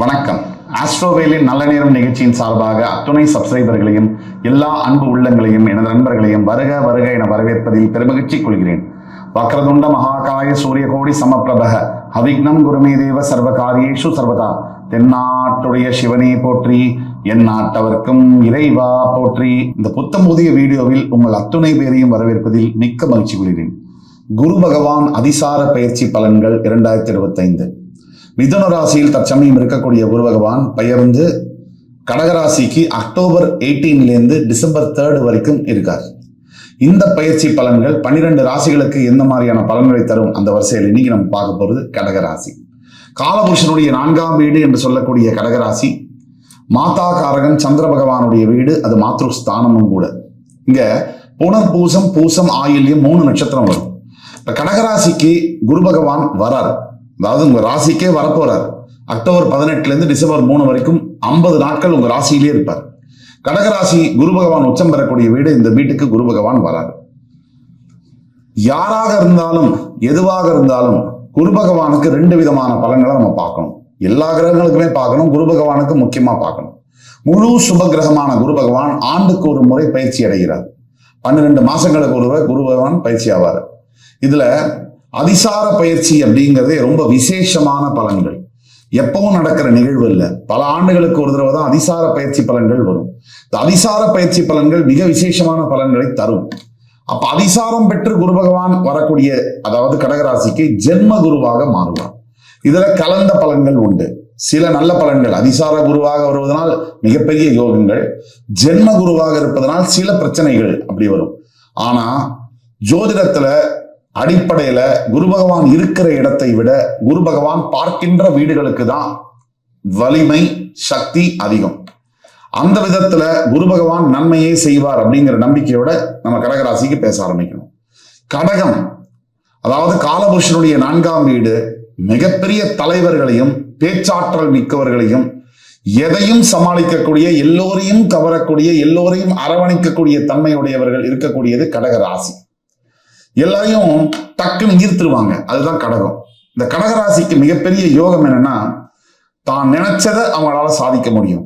வணக்கம். ஆஸ்ட்ரோவேலின் நல்ல நேரம் நிகழ்ச்சியின் சார்பாக அத்துணை சப்ஸ்கிரைபர்களையும் எல்லா அன்பு உள்ளங்களையும் எனது நண்பர்களையும் வருக வருக என வரவேற்பதில் பெருமகிழ்ச்சி கொள்கிறேன். வக்ரதுண்ட மகாகாய சூரியகோடி சமப்பிரபக அவிக்னம் குருமே தேவ சர்வ காரியேஷு சர்வதா தென்னாட்டுடைய சிவனே போற்றி என் நாட்டவர்க்கும் இறைவா போற்றி. இந்த புத்தம் புதிய வீடியோவில் உங்கள் அத்துணை பேரையும் வரவேற்பதில் மிக்க மகிழ்ச்சி கொள்கிறேன். குரு பகவான் அதிசார பயிற்சி பலன்கள் இரண்டாயிரத்தி இருபத்தைந்து. மிதுன ராசியில் தற்சமயம் இருக்கக்கூடிய குரு பகவான் பெயர்ந்து கடகராசிக்கு அக்டோபர் எயிட்டீன்லேருந்து டிசம்பர் தேர்ட் வரைக்கும் இருக்கார். இந்த பயிற்சி பலன்கள் பன்னிரெண்டு ராசிகளுக்கு எந்த மாதிரியான பலன்களை தரும் அந்த வரிசையில் இன்னைக்கு நம்ம பார்க்க போகிறது கடகராசி. காலபுருஷனுடைய நான்காம் வீடு என்று சொல்லக்கூடிய கடகராசி. மாதா காரகன் சந்திர பகவானுடைய வீடு அது மாத்ரு ஸ்தானமும் கூட. இங்க புனர் பூசம் பூசம் ஆயில்யம் மூணு நட்சத்திரம் வரும். இப்போ கடகராசிக்கு குரு பகவான் வரார். அதாவது உங்க ராசிக்கே வரப்போறார். அக்டோபர் பதினெட்டுல இருந்து டிசம்பர் மூணு வரைக்கும் ஐம்பது நாட்கள் உங்க ராசியிலே இருப்பார். கடகராசி குரு பகவான் உச்சம் பெறக்கூடிய வீடு இந்த வீட்டுக்கு குரு பகவான் வரார். யாராக இருந்தாலும் எதுவாக இருந்தாலும் குரு பகவானுக்கு ரெண்டு விதமான பலன்களை நம்ம பார்க்கணும். எல்லா கிரகங்களுக்குமே பார்க்கணும் குரு பகவானுக்கு முக்கியமா பார்க்கணும். முழு சுப கிரகமான குரு பகவான் ஆண்டுக்கு ஒரு முறை பயிற்சி அடைகிறார். பன்னிரெண்டு மாசங்களுக்கு ஒருவர் குரு பகவான் பயிற்சி ஆவார். இதுல அதிசார பயிற்சி அப்படிங்கிறதே ரொம்ப விசேஷமான பலன்கள். எப்பவும் நடக்கிற நிகழ்வு இல்லை. பல ஆண்டுகளுக்கு ஒரு தடவை தான் அதிசார பயிற்சி பலன்கள் வரும். இந்த அதிசார பயிற்சி பலன்கள் மிக விசேஷமான பலன்களை தரும். அப்ப அதிசாரம் பெற்று குரு பகவான் வரக்கூடிய அதாவது கடகராசிக்கு ஜென்ம குருவாக மாறுவார். இதுல கலந்த பலன்கள் உண்டு. சில நல்ல பலன்கள். அதிசார குருவாக வருவதனால் மிகப்பெரிய யோகங்கள். ஜென்ம குருவாக இருப்பதனால் சில பிரச்சனைகள் அப்படி வரும். ஆனா ஜோதிடத்துல அடிப்படையில குரு பகவான் இருக்கிற இடத்தை விட குரு பகவான் பார்க்கின்ற வீடுகளுக்கு தான் வலிமை சக்தி அதிகம். அந்த விதத்துல குரு பகவான் நன்மையே செய்வார் அப்படிங்கிற நம்பிக்கையோட நம்ம கடகராசிக்கு பேச ஆரம்பிக்கணும். கடகம் அதாவது காலபுருஷனுடைய நான்காம் வீடு மிகப்பெரிய தலைவர்களையும் பேச்சாற்றல் மிக்கவர்களையும் எதையும் சமாளிக்கக்கூடிய எல்லோரையும் கவரக்கூடிய எல்லோரையும் அரவணைக்கக்கூடிய தன்மையுடையவர்கள் இருக்கக்கூடியது கடகராசி. எல்லாரையும் டக்குன்னு ஈர்த்துருவாங்க. அதுதான் கடகம். இந்த கடகராசிக்கு மிகப்பெரிய யோகம் என்னன்னா தான் நினைச்சதை அவங்களால சாதிக்க முடியும்.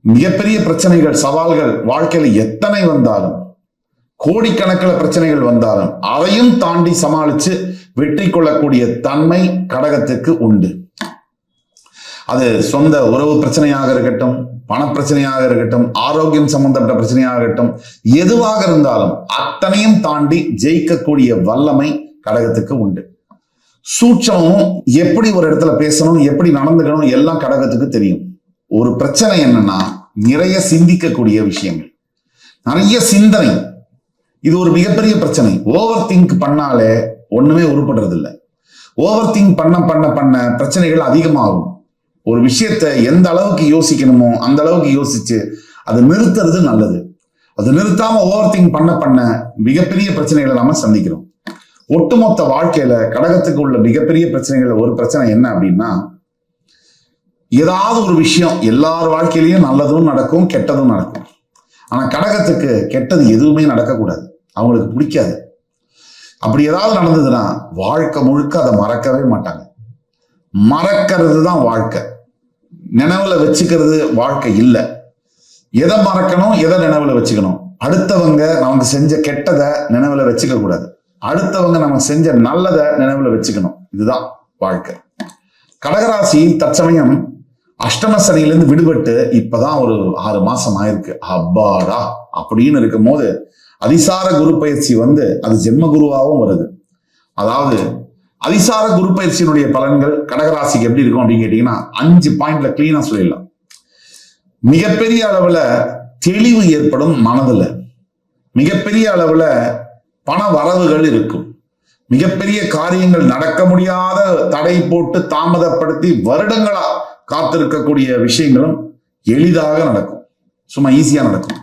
மிகப்பெரிய பிரச்சனைகள் சவால்கள் வாழ்க்கையில எத்தனை வந்தாலும் கோடிக்கணக்கில் பிரச்சனைகள் வந்தாலும் அதையும் தாண்டி சமாளிச்சு வெற்றி கொள்ளக்கூடிய தன்மை கடகத்துக்கு உண்டு. அது சொந்த உறவு பிரச்சனையாக இருக்கட்டும் பணப்பிரச்சனையாக இருக்கட்டும் ஆரோக்கியம் சம்பந்தப்பட்ட பிரச்சனையாக இருக்கட்டும் எதுவாக இருந்தாலும் அத்தனையும் தாண்டி ஜெயிக்கக்கூடிய வல்லமை கடகத்துக்கு உண்டு. சூட்சமும் எப்படி ஒரு இடத்துல பேசணும் எப்படி நடந்துக்கணும் எல்லாம் கடகத்துக்கு தெரியும். ஒரு பிரச்சனை என்னன்னா நிறைய சிந்திக்கக்கூடிய விஷயங்கள். நிறைய சிந்தனை. இது ஒரு மிகப்பெரிய பிரச்சனை. ஓவர் திங்க் பண்ணாலே ஒண்ணுமே உருப்படுறது இல்லை ஓவர் திங்க் பண்ண பண்ண பண்ண பிரச்சனைகள் அதிகமாகும். ஒரு விஷயத்தை எந்த அளவுக்கு யோசிக்கணுமோ அந்த அளவுக்கு யோசிச்சு அதை நிறுத்துறது நல்லது. அது நிறுத்தாம ஓவர் திங்க் பண்ண பண்ண மிகப்பெரிய பிரச்சனைகளை நாம சந்திக்கிறோம். ஒட்டுமொத்த வாழ்க்கையில கடகத்துக்கு உள்ள மிகப்பெரிய பிரச்சனைகள் ஒரு பிரச்சனை என்ன அப்படின்னா ஏதாவது ஒரு விஷயம் எல்லார் வாழ்க்கையிலையும் நல்லதும் நடக்கும் கெட்டதும் நடக்கும். ஆனா கடகத்துக்கு கெட்டது எதுவுமே நடக்கக்கூடாது. அவங்களுக்கு பிடிக்காது. அப்படி ஏதாவது நடந்ததுன்னா வாழ்க்கை முழுக்க அதை மறக்கவே மாட்டாங்க. மறக்கிறது தான் வாழ்க்கை. நினைவுல வச்சுக்கிறது வாழ்க்கை இல்லை. எதை மறக்கணும் எதை நினைவுல வச்சுக்கணும்? அடுத்தவங்க நமக்கு செஞ்ச கெட்டதை நினைவுல வச்சுக்க கூடாது. அடுத்தவங்க நமக்கு செஞ்ச நல்லதை நினைவுல வச்சுக்கணும். இதுதான் வாழ்க்கை. கடகராசி தற்சமயம் அஷ்டம சனியிலிருந்து விடுபட்டு இப்பதான் ஒரு ஆறு மாசம் ஆயிருக்கு. அப்பாடா! அப்படின்னு இருக்கும் போது அதிசார குரு பயிற்சி வந்து அது ஜென்ம குருவாகவும் வருது. அதாவது அதிசார குரு பயிற்சியினுடைய பலன்கள் கடகராசிக்கு எப்படி இருக்கும் அப்படின்னு கேட்டீங்கன்னா அஞ்சு பாயிண்ட்ல கிளீனா சொல்லிடலாம். மிகப்பெரிய அளவுல தெளிவு ஏற்படும் மனதுல. மிகப்பெரிய அளவுல பண வரவுகள் இருக்கும். மிகப்பெரிய காரியங்கள் நடக்க முடியாத தடை போட்டு தாமதப்படுத்தி வருடங்களா காத்திருக்கக்கூடிய விஷயங்களும் எளிதாக நடக்கும். சும்மா ஈஸியா நடக்கும்.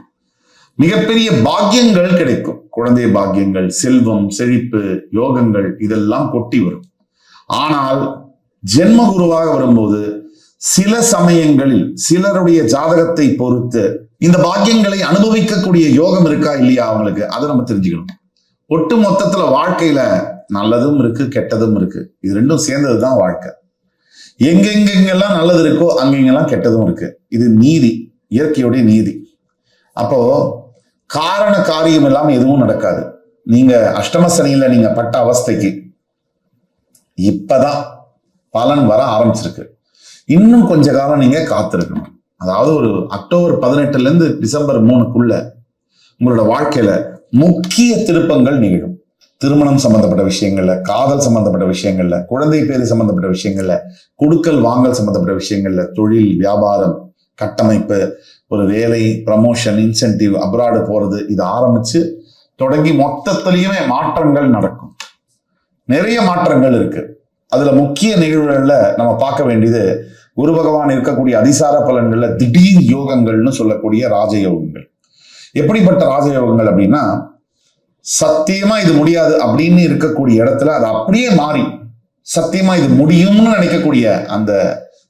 மிகப்பெரிய பாக்கியங்கள் கிடைக்கும். குழந்தை பாக்கியங்கள் செல்வம் செழிப்பு யோகங்கள் இதெல்லாம் கொட்டி வரும். ஆனால் ஜென்ம குருவாக வரும்போது சில சமயங்களில் சிலருடைய ஜாதகத்தை பொறுத்து இந்த பாக்கியங்களை அனுபவிக்கக்கூடிய யோகம் இருக்கா இல்லையா அவங்களுக்கு? அதை நம்ம தெரிஞ்சுக்கணும். ஒட்டு மொத்தத்துல வாழ்க்கையில நல்லதும் இருக்கு கெட்டதும் இருக்கு. இது ரெண்டும் சேர்ந்ததுதான் வாழ்க்கை. எங்கெங்கெங்கெல்லாம் நல்லது இருக்கோ அங்கெங்கெல்லாம் கெட்டதும் இருக்கு. இது நீதி இயற்கையுடைய நீதி. அப்போ காரண காரியம் இல்லாமல் எதுவும் நடக்காது. நீங்க அஷ்டம சனியில நீங்க பட்ட அவஸ்தைக்கு இப்பதான் பலன் வர ஆரம்பிச்சிருக்கு. இன்னும் கொஞ்ச காலம் நீங்க காத்திருக்கணும். அதாவது ஒரு அக்டோபர் பதினெட்டுல இருந்து டிசம்பர் மூணுக்குள்ள உங்களோட வாழ்க்கையில முக்கிய திருப்பங்கள் நிகழும். திருமணம் சம்பந்தப்பட்ட விஷயங்கள்ல காதல் சம்பந்தப்பட்ட விஷயங்கள்ல குழந்தை பேரு சம்பந்தப்பட்ட விஷயங்கள்ல குடுக்கல் வாங்கல் சம்பந்தப்பட்ட விஷயங்கள்ல தொழில் வியாபாரம் கட்டமைப்பு ஒரு வேலை ப்ரமோஷன் இன்சென்டிவ் அப்ராடு போறது இது ஆரம்பிச்சு தொடங்கி மொத்தத்திலையுமே மாற்றங்கள் நடக்கும். நிறைய மாற்றங்கள் இருக்கு. அதுல முக்கிய நிகழ்வுகள்ல நம்ம பார்க்க வேண்டியது குரு பகவான் இருக்கக்கூடிய அதிசார பலன்கள்ல திடீர் யோகங்கள்னு சொல்லக்கூடிய ராஜயோகங்கள். எப்படிப்பட்ட ராஜயோகங்கள் அப்படின்னா சத்தியமா இது முடியாது அப்படின்னு இருக்கக்கூடிய இடத்துல அது அப்படியே மாறி சத்தியமா இது முடியும்னு நினைக்கக்கூடிய அந்த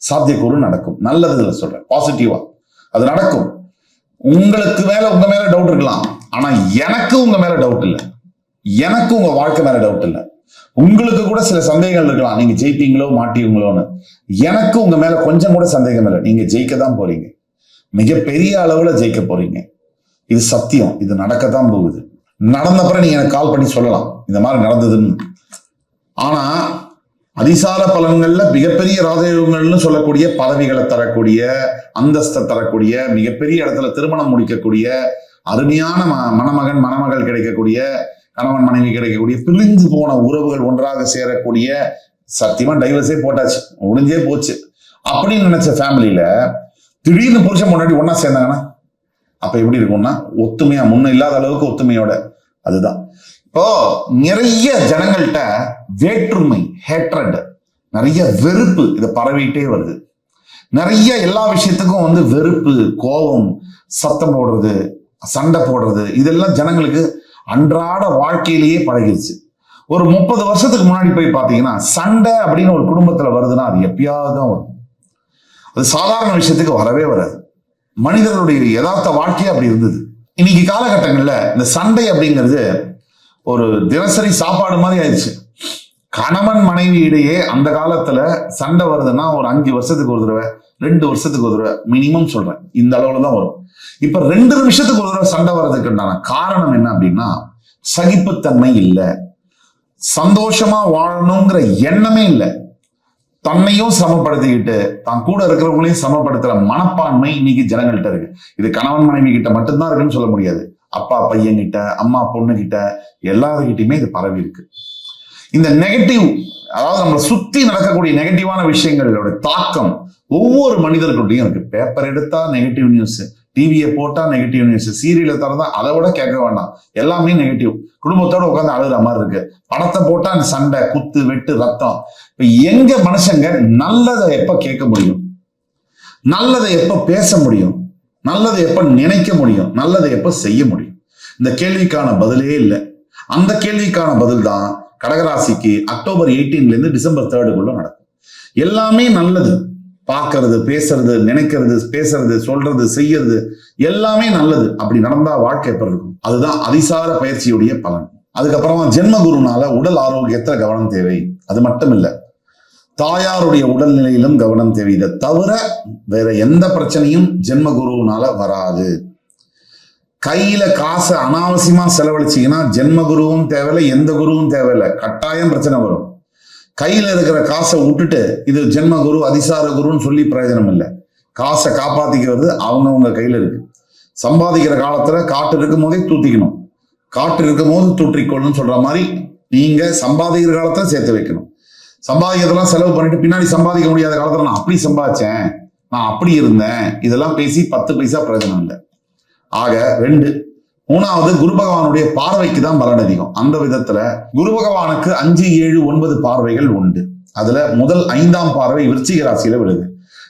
சாத்தியக்கூறு நடக்கும். நல்லதுல சொல்றேன். பாசிட்டிவா அது நடக்கும். உங்களுக்கு மேல உங்க மேல டவுட் இருக்கலாம். ஆனா எனக்கு உங்க மேல டவுட் இல்லை. எனக்கு உங்க வாழ்க்கை மேல டவுட் இல்லை. உங்களுக்கு கூட சில சந்தேகங்கள் இருக்கலாம். நீங்க ஜெயிப்பீங்களோ மாட்டீங்களோன்னு. எனக்கு உங்க மேல கொஞ்சம் கூட சந்தேகம் இல்லை. நீங்க ஜெயிக்க தான் போறீங்க. மிகப்பெரிய அளவுல ஜெயிக்க போறீங்க. இது சத்தியம். இது நடக்கத்தான் போகுது. நடந்தப்பறம் நீங்க எனக்கு கால் பண்ணி சொல்லலாம். இந்த மாதிரி நடந்ததுன்னு. ஆனா அதிசார பலன்கள்ல மிகப்பெரிய ராஜயோகங்கள்னு சொல்லக்கூடிய பதவிகளை தரக்கூடிய அந்தஸ்தை தரக்கூடிய மிகப்பெரிய இடத்துல திருமணம் முடிக்கக்கூடிய அருமையான ம- மணமகன் மணமகள் கிடைக்கக்கூடிய கணவன் மனைவி கிடைக்கக்கூடிய பிரிந்து போன உறவுகள் ஒன்றாக சேரக்கூடிய சத்தியமா டைவர்ஸே போட்டாச்சு. முடிஞ்சே போச்சு. அப்படின்னு நினைச்ச ஃபேமிலியில திடீர்னு புருஷன் முன்னாடி ஒன்னா சேர்ந்தாங்கன்னா அப்ப எப்படி இருக்கும்னா ஒத்துமையா முன்ன இல்லாத அளவுக்கு ஒத்துமையோட அதுதான். இப்போ நிறைய ஜனங்கள்கிட்ட வேற்றுமை ஹேட்ரட் நிறைய வெறுப்பு இது பரவிட்டே வருது. நிறைய எல்லா விஷயத்துக்கும் வந்து வெறுப்பு கோபம் சத்தம் போடுறது சண்டை போடுறது இதெல்லாம் ஜனங்களுக்கு அன்றாட வாழ்க்கையிலேயே பழகிடுச்சு ஒரு முப்பது வருஷத்துக்கு முன்னாடி போய் பார்த்தீங்கன்னா சண்டை அப்படின்னு ஒரு குடும்பத்தில் வருதுன்னா அது எப்பயாவது தான் வரும். அது சாதாரண விஷயத்துக்கு வரவே வராது. மனிதர்களுடைய யதார்த்த வாழ்க்கையே அப்படி இருந்தது. இன்னைக்கு காலகட்டங்களில் இந்த சண்டை அப்படிங்கிறது ஒரு தினசரி சாப்பாடு மாதிரி ஆயிடுச்சு. கணவன் மனைவி இடையே அந்த காலத்துல சண்டை வருதுன்னா ஒரு அஞ்சு வருஷத்துக்கு ஒரு தடவை ரெண்டு வருஷத்துக்கு ஒரு தடவை மினிமம் சொல்றேன். இந்த அளவுல தான் வரும். இப்ப ரெண்டு நிமிஷத்துக்கு ஒரு தடவை சண்டை வர்றதுக்குண்டான காரணம் என்ன அப்படின்னா சகிப்புத்தன்மை இல்லை. சந்தோஷமா வாழணுங்கிற எண்ணமே இல்லை. தன்னையும் சமப்படுத்திக்கிட்டு தான் கூட இருக்கிறவங்களையும் சமப்படுத்துற மனப்பான்மை இன்னைக்கு ஜனங்கள்கிட்ட இருக்கு. இது கணவன் மனைவி கிட்ட மட்டும்தான் இருக்குன்னு சொல்ல முடியாது. அப்பா பையன்கிட்ட அம்மா பொண்ணுகிட்ட எல்லாருக்கிட்டையுமே இது பரவி இருக்கு. இந்த நெகட்டிவ் அதாவது நம்மளை சுத்தி நடக்கக்கூடிய நெகட்டிவான விஷயங்களோட தாக்கம் ஒவ்வொரு மனிதர்களுடையும் இருக்கு. பேப்பர் எடுத்தா நெகட்டிவ் நியூஸ் டிவியை போட்டா நெகட்டிவ் நியூஸ் சீரியலை திறந்தா அதை விட கேட்க வேண்டாம் எல்லாமே நெகட்டிவ் குடும்பத்தோட உட்காந்து அழுகிற மாதிரி இருக்கு. படத்தை போட்டா அந்த சண்டை குத்து வெட்டு ரத்தம். இப்ப எங்க மனுஷங்க நல்லதை எப்ப கேட்க முடியும்? நல்லதை எப்ப பேச முடியும்? நல்லதை எப்ப நினைக்க முடியும்? நல்லதை எப்ப செய்ய முடியும்? இந்த கேள்விக்கான பதிலே இல்லை. அந்த கேள்விக்கான பதில் தான் கடகராசிக்கு அக்டோபர் 18 ல இருந்து டிசம்பர் தேர்டுக்குள்ள நடக்கும். எல்லாமே நல்லது. பார்க்கறது பேசுறது நினைக்கிறது பேசுறது சொல்றது செய்யறது எல்லாமே நல்லது. அப்படி நடந்தா வாழ்க்கை எப்படி இருக்கும்? அதுதான் அதிசார பயிற்சியுடைய பலன். அதுக்கப்புறமா ஜென்ம குருனால உடல் ஆரோக்கியத்துல கவனம் தேவை. அது மட்டும் இல்லை தாயாருடைய உடல்நிலையிலும் கவனம் தெரியுது தவிர வேற எந்த பிரச்சனையும் ஜென்ம குருவினால வராது. கையில காசை அனாவசியமா செலவழிச்சீங்கன்னா ஜென்ம குருவும் தேவையில்லை எந்த குருவும் தேவையில்லை. கட்டாயம் பிரச்சனை வரும். கையில இருக்கிற காசை விட்டுட்டு இது ஜென்ம குரு அதிசார குருன்னு சொல்லி பிரயோஜனம் இல்லை காசை காப்பாத்திக்கிறது அவங்கவுங்க கையில இருக்கு. சம்பாதிக்கிற காலத்துல காட்டு இருக்கும் போதே தூத்திக்கணும். காட்டு இருக்கும் போது தூற்றிக்கொள்ளும் சொல்ற மாதிரி நீங்க சம்பாதிக்கிற காலத்துல சேர்த்து வைக்கணும். சம்பாதிக்கிறதெல்லாம் செலவு பண்ணிட்டு பின்னாடி சம்பாதிக்க முடியாத காலத்துல நான் அப்படி சம்பாதிச்சேன். நான் அப்படி இருந்தேன். இதெல்லாம் பேசி பத்து பைசா பிரயோஜனம் இல்லை. ஆக ரெண்டு மூணாவது குரு பகவானுடைய பார்வைக்கு தான் பலன் அதிகம். அந்த விதத்துல குரு பகவானுக்கு அஞ்சு ஏழு ஒன்பது பார்வைகள் உண்டு. அதுல முதல் ஐந்தாம் பார்வை விருச்சிக ராசியில விழுது.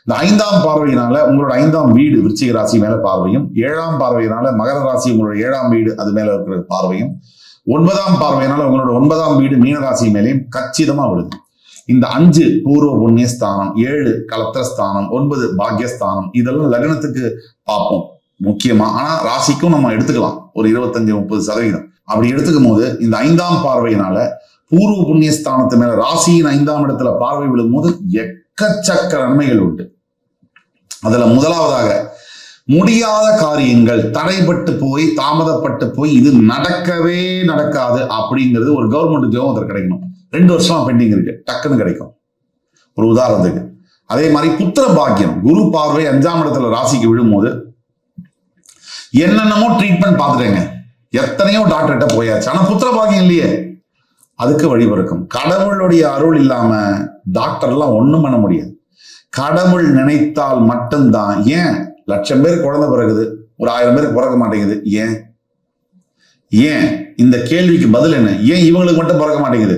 இந்த ஐந்தாம் பார்வையினால உங்களோட ஐந்தாம் வீடு விருச்சிக ராசி மேல பார்வையும் ஏழாம் பார்வையினால மகர ராசி உங்களோட ஏழாம் வீடு அது மேல இருக்கிற பார்வையும் ஒன்பதாம் பார்வையினால உங்களோட ஒன்பதாம் வீடு மீன ராசி மேலேயும் கச்சிதமா விழுது. இந்த அஞ்சு பூர்வ புண்ணியஸ்தானம் ஏழு கலத்திரஸ்தானம் ஒன்பது பாக்யஸ்தானம் இதெல்லாம் லக்னத்துக்கு பார்ப்போம். முக்கியமா ஆனா ராசிக்கும் நம்ம எடுத்துக்கலாம். ஒரு இருபத்தஞ்சு முப்பது சதவீதம். அப்படி எடுத்துக்கும் போது இந்த ஐந்தாம் பார்வையினால பூர்வ புண்ணியஸ்தானத்து மேல ராசியின் ஐந்தாம் இடத்துல பார்வை விழும்போது எக்கச்சக்க நன்மைகள் உண்டு. அதுல முதலாவதாக முடியாத காரியங்கள் தடைப்பட்டு போய் தாமதப்பட்டு போய் இது நடக்கவே நடக்காது அப்படிங்கிறது ஒரு கவர்மெண்ட் ஜோம் அதற்கு கிடைக்கணும். ரெண்டு வருஷமா பெண்டிங் இருக்கு. டக்குன்னு கிடைக்கும். ஒரு உதாரணத்துக்கு. அதே மாதிரி புத்திர பாக்கியம். குரு பார்வை அஞ்சாம் இடத்துல ராசிக்கு விழும்போது என்னென்னமோ ட்ரீட்மெண்ட் பார்த்துட்டேங்க. எத்தனையோ டாக்டர்கிட்ட போயாச்சு. ஆனா புத்திர பாக்கியம் இல்லையே. அதுக்கு வழிபிறக்கும் கடவுளுடைய அருள் இல்லாம டாக்டர்லாம் ஒண்ணும் பண்ண முடியாது. கடவுள் நினைத்தால் மட்டும்தான். ஏன்? லட்சம் பேர் குழந்தை பிறகுது ஒரு ஆயிரம் பேருக்கு பிறக்க மாட்டேங்குது. ஏன்? ஏன்? இந்த கேள்விக்கு பதில் என்ன? ஏன் இவங்களுக்கு மட்டும் பிறக்க மாட்டேங்குது?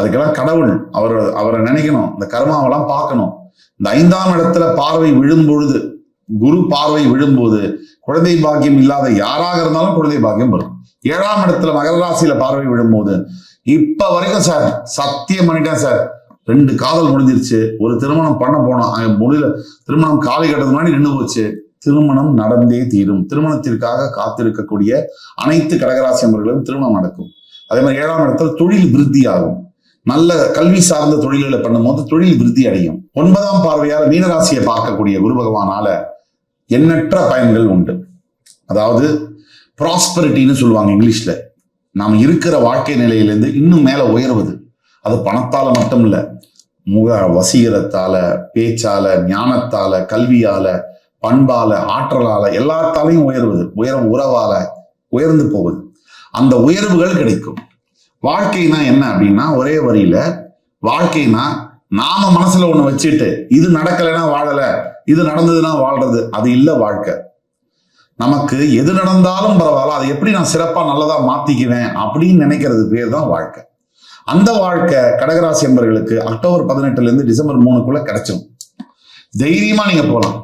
அதுக்கெல்லாம் கடவுள் அவர் அவரை நினைக்கணும். இந்த கர்மாவெல்லாம் பார்க்கணும். இந்த ஐந்தாம் இடத்துல பார்வை விழும் பொழுது குரு பார்வை விழும்போது குழந்தை பாக்கியம் இல்லாத யாராக இருந்தாலும் குழந்தை பாக்கியம் வரும். ஏழாம் இடத்துல மகர ராசியில பார்வை விழும்போது இப்ப வரைக்கும் சார் சத்தியம் பண்ணிட்டேன் சார். ரெண்டு காதல் முடிஞ்சிருச்சு. ஒரு திருமணம் பண்ண போனோம். முடியல திருமணம் காலை கட்டது முன்னாடி நின்று போச்சு. திருமணம் நடந்தே தீரும். திருமணத்திற்காக காத்திருக்கக்கூடிய அனைத்து கடகராசி அன்பர்களும் திருமணம் நடக்கும். அதே மாதிரி ஏழாம் இடத்துல தொழில் விருத்தி ஆகும் நல்ல கல்வி சார்ந்த தொழில்களை பண்ணும்போது தொழில் விருத்தி அடையும். ஒன்பதாம் பார்வையால் மீனராசியை பார்க்கக்கூடிய குரு பகவானால எண்ணற்ற பயன்கள் உண்டு. அதாவது ப்ராஸ்பரிட்டின்னு சொல்லுவாங்க இங்கிலீஷ்ல. நாம் இருக்கிற வாழ்க்கை நிலையிலேருந்து இன்னும் மேலே உயர்வது. அது பணத்தால மட்டும் இல்லை முக வசீகரத்தால பேச்சால ஞானத்தால கல்வியால பண்பால ஆற்றலால எல்லாத்தாலையும் உயர்வது உயர உறவால உயர்ந்து போவது அந்த உயர்வுகள் கிடைக்கும். வாழ்க்கைனா என்ன அப்படின்னா ஒரே வரியில வாழ்க்கைனா நாம மனசுல ஒண்ணு வச்சுட்டு இது நடக்கலைன்னா வாழல இது நடந்ததுன்னா வாழ்றது அது இல்ல வாழ்க்கை. நமக்கு எது நடந்தாலும் பரவாயில்ல அதை எப்படி நான் சிறப்பா நல்லதா மாத்திக்குவேன் அப்படின்னு நினைக்கிறது பேர் தான் வாழ்க்கை. அந்த வாழ்க்கை கடகராசி என்பர்களுக்கு அக்டோபர் பதினெட்டுல இருந்து டிசம்பர் மூணுக்குள்ள கிடைச்சிடும் தைரியமா நீங்க போகலாம்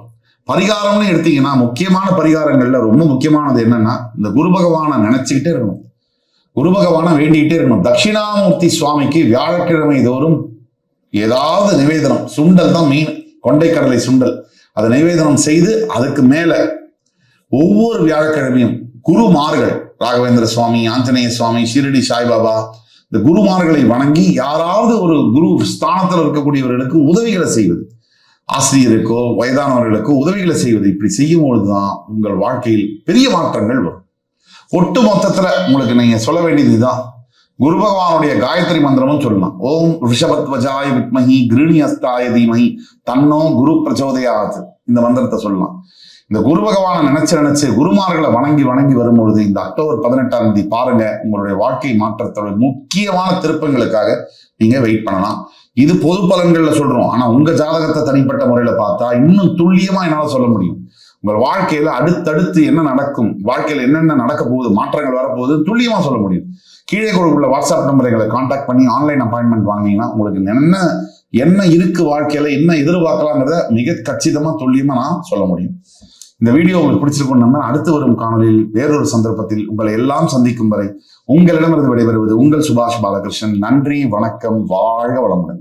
பரிகாரம்னு எடுத்தீங்கன்னா முக்கியமான பரிகாரங்கள்ல ரொம்ப முக்கியமானது என்னன்னா இந்த குரு பகவானை நினைச்சுக்கிட்டே இருக்கணும். குரு பகவானை வேண்டிக்கிட்டே இருக்கணும். தட்சிணாமூர்த்தி சுவாமிக்கு வியாழக்கிழமை தோறும் ஏதாவது நிவேதனம். சுண்டல் தான் மீன் கொண்டைக்கடலை சுண்டல். அதை நிவேதனம் செய்து அதுக்கு மேல ஒவ்வொரு வியாழக்கிழமையும் குருமார்கள் ராகவேந்திர சுவாமி ஆஞ்சநேய சுவாமி ஷிரடி சாய்பாபா இந்த குருமார்களை வணங்கி யாராவது ஒரு குரு ஸ்தானத்தில் இருக்கக்கூடியவர்களுக்கு உதவிகளை செய்வது. ஆசிரியருக்கோ வயதானவர்களுக்கோ உதவிகளை செய்வது இப்படி செய்யும் பொழுதுதான் உங்கள் வாழ்க்கையில் பெரிய மாற்றங்கள் வரும். ஒட்டு மொத்தத்துல உங்களுக்கு நீங்க சொல்ல வேண்டியது இதுதான். குரு பகவானுடைய காயத்ரி மந்திரமும் சொல்லலாம். ஓம் ரிஷபத்வஜாய வித்மஹி கிருணி அஸ்தாய தீமஹி தன்னோ குரு பிரச்சோதயாது. இந்த மந்திரத்தை சொல்லலாம். இந்த குரு பகவானை நினைச்சு நினைச்சு குருமார்களை வணங்கி வணங்கி வரும்பொழுது இந்த அக்டோபர் பதினெட்டாம் தேதி பாருங்க. உங்களுடைய வாழ்க்கை மாற்றத்தோட முக்கியமான திருப்பங்களுக்காக நீங்க வெயிட் பண்ணலாம். இது பொது பலன்கள்ல சொல்றோம். ஆனா உங்க ஜாதகத்தை தனிப்பட்ட முறையில பார்த்தா இன்னும் துல்லியமா என்னால சொல்ல முடியும். உங்கள் வாழ்க்கையில அடுத்தடுத்து என்ன நடக்கும் வாழ்க்கையில என்னென்ன நடக்க போகுது மாற்றங்கள் வரப்போகுது துல்லியமா சொல்ல முடியும். கீழே கொடுக்குள்ள வாட்ஸ்அப் நம்பரை எங்களை காண்டாக்ட் பண்ணி ஆன்லைன் அப்பாயின்மெண்ட் வாங்கினீங்கன்னா உங்களுக்கு என்ன என்ன இருக்கு வாழ்க்கையில என்ன எதிர்பார்க்கலாங்கிறத மிக கச்சிதமா துல்லியமா நான் சொல்ல முடியும். இந்த வீடியோ உங்களுக்கு பிடிச்சிருக்கும் நம்ம அடுத்து வரும் காணொலியில் வேறொரு சந்தர்ப்பத்தில் உங்களை எல்லாம் சந்திக்கும் வரை உங்களிடமிருந்து விடைபெறுவது உங்கள் சுபாஷ் பாலகிருஷ்ணன். நன்றி வணக்கம் வாழ்க வளமுடன்.